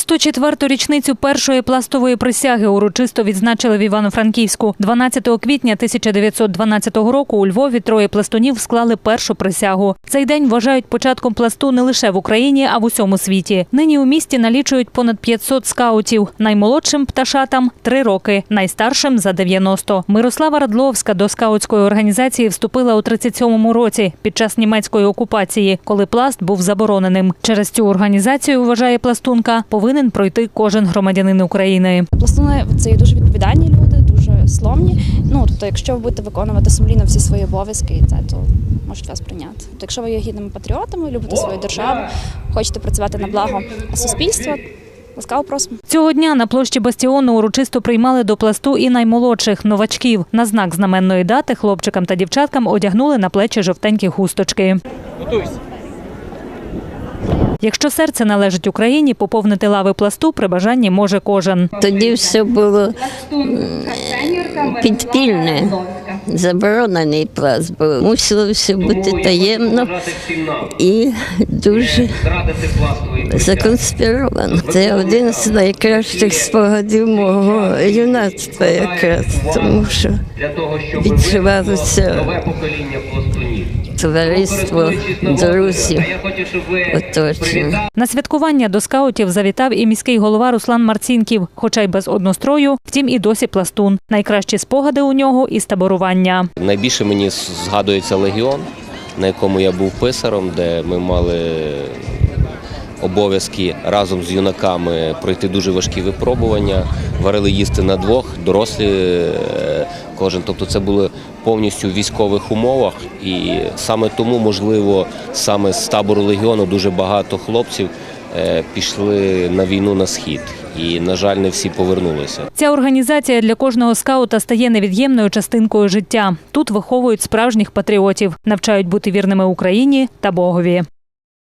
104-ту річницю першої пластової присяги урочисто відзначили в Івано-Франківську. 12 квітня 1912 року у Львові троє пластунів склали першу присягу. Цей день вважають початком пласту не лише в Україні, а в усьому світі. Нині у місті налічують понад 500 скаутів. Наймолодшим пташатам – 3 роки, найстаршим – за 90. Мирослава Радловська до скаутської організації вступила у 37-му році під час німецької окупації, коли пласт був забороненим. Через цю організацію, вважає пластунка, повинен пройти кожен громадянин України. Пластуни це є дуже відповідальні люди, дуже сломні. Ну тобто, якщо ви будете виконувати сумлінно всі свої обов'язки, і це то можуть вас прийняти. Тобто, якщо ви є гідними патріотами, любите свою державу, хочете працювати на благо суспільства, ласкаво просимо. Цього дня на площі Бастіону урочисто приймали до пласту і наймолодших новачків. На знак знаменної дати хлопчикам та дівчаткам одягнули на плечі жовтенькі хусточки. Якщо серце належить Україні, поповнити лави пласту при бажанні може кожен. Тоді все було підпільне, заборонений пласт був. Мусило все бути таємно і дуже законспіровано. Це один з найкращих спогадів мого юнацтва якраз, тому що відчувалося нове покоління пластунів. Товариство друзів Я хочу, щоб ви оточення. На святкування до скаутів завітав і міський голова Руслан Марцінків, хоча й без однострою, втім і досі пластун. Найкращі спогади у нього із таборування. Найбільше мені згадується легіон, на якому я був писаром, де ми мали обов'язки разом з юнаками пройти дуже важкі випробування, варили їсти на двох, дорослі е, кожен. Тобто це було повністю в військових умовах. І саме тому, можливо, саме з табору легіону дуже багато хлопців е, пішли на війну на схід. І, на жаль, не всі повернулися. Ця організація для кожного скаута стає невід'ємною частинкою життя. Тут виховують справжніх патріотів, навчають бути вірними Україні та Богові.